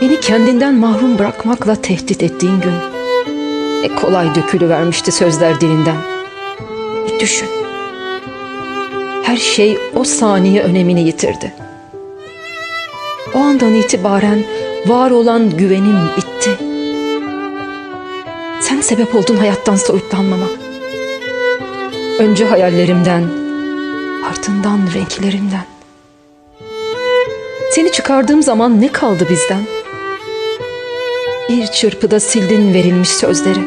Beni kendinden mahrum bırakmakla tehdit ettiğin gün ne kolay dökülüvermişti sözler dilinden. Bir düşün. Her şey o saniye önemini yitirdi. O andan itibaren var olan güvenim bitti. Sen sebep oldun hayattan soyutlanmama. Önce hayallerimden, ardından renklerimden. Seni çıkardığım zaman ne kaldı bizden? Bir çırpıda sildin verilmiş sözleri.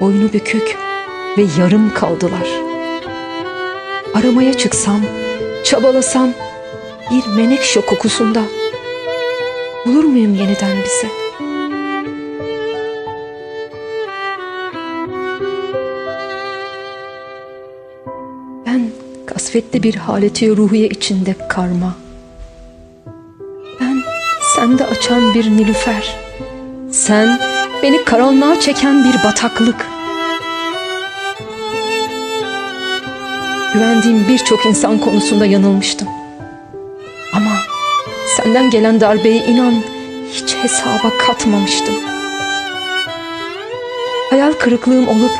Boynu bükük ve yarım kaldılar. Aramaya çıksam, çabalasam bir menekşe kokusunda bulur muyum yeniden bizi? Ben kasvetli bir haleti ruhiye içinde karma. Sende açan bir nilüfer. Sen beni karanlığa çeken bir bataklık. Güvendiğim birçok insan konusunda yanılmıştım. Ama senden gelen darbeyi inan hiç hesaba katmamıştım. Hayal kırıklığım olup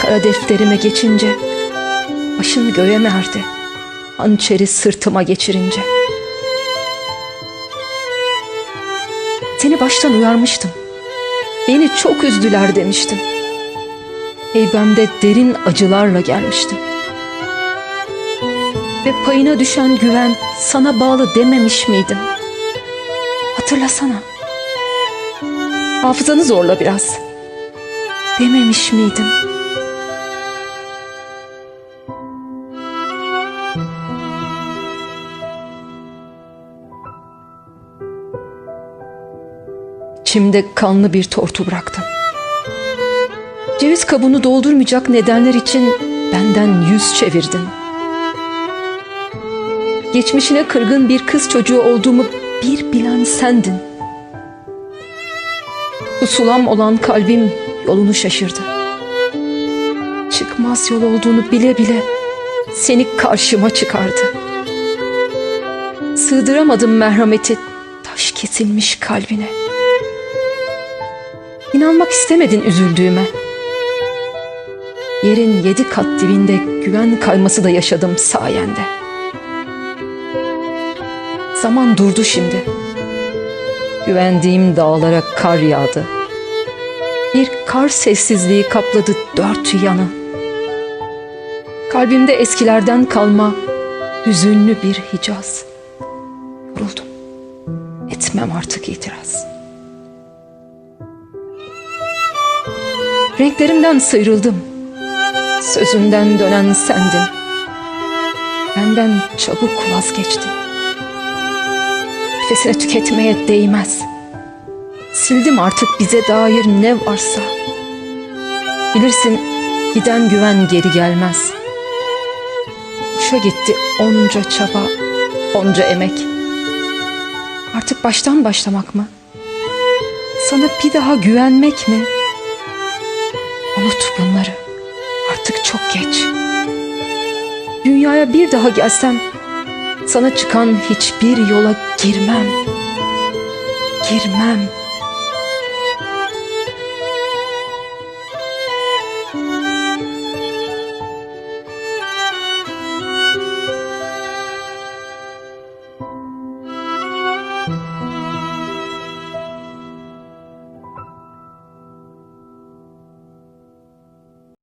kara defterime geçince başını göğe merdi. Hançeri sırtıma geçirince. Seni baştan uyarmıştım. Beni çok üzdüler demiştim. Heybemde derin acılarla gelmiştim. Ve payına düşen güven sana bağlı dememiş miydim? Hatırlasana. Hafızanı zorla biraz. Dememiş miydim? İçimde kanlı bir tortu bıraktım. Ceviz kabuğunu doldurmayacak nedenler için benden yüz çevirdin. Geçmişine kırgın bir kız çocuğu olduğumu bir bilen sendin. Pusulam olan kalbim yolunu şaşırdı. Çıkmaz yol olduğunu bile bile seni karşıma çıkardı. Sığdıramadım merhameti taş kesilmiş kalbine. İnanmak istemedin üzüldüğüme. Yerin yedi kat dibinde güven kayması da yaşadım sayende. Zaman durdu şimdi. Güvendiğim dağlara kar yağdı. Bir kar sessizliği kapladı dört yanı. Kalbimde eskilerden kalma hüzünlü bir hicaz. Yoruldum. Etmem artık itiraz. Renklerimden sıyrıldım. Sözünden dönen sendin. Benden çabuk vazgeçtin. Nefesini tüketmeye değmez. Sildim artık bize dair ne varsa. Bilirsin giden güven geri gelmez. Boşa gitti onca çaba, onca emek. Artık baştan başlamak mı? Sana bir daha güvenmek mi? Unut bunları. Artık çok geç. Dünyaya bir daha gelsem sana çıkan hiçbir yola girmem. Girmem.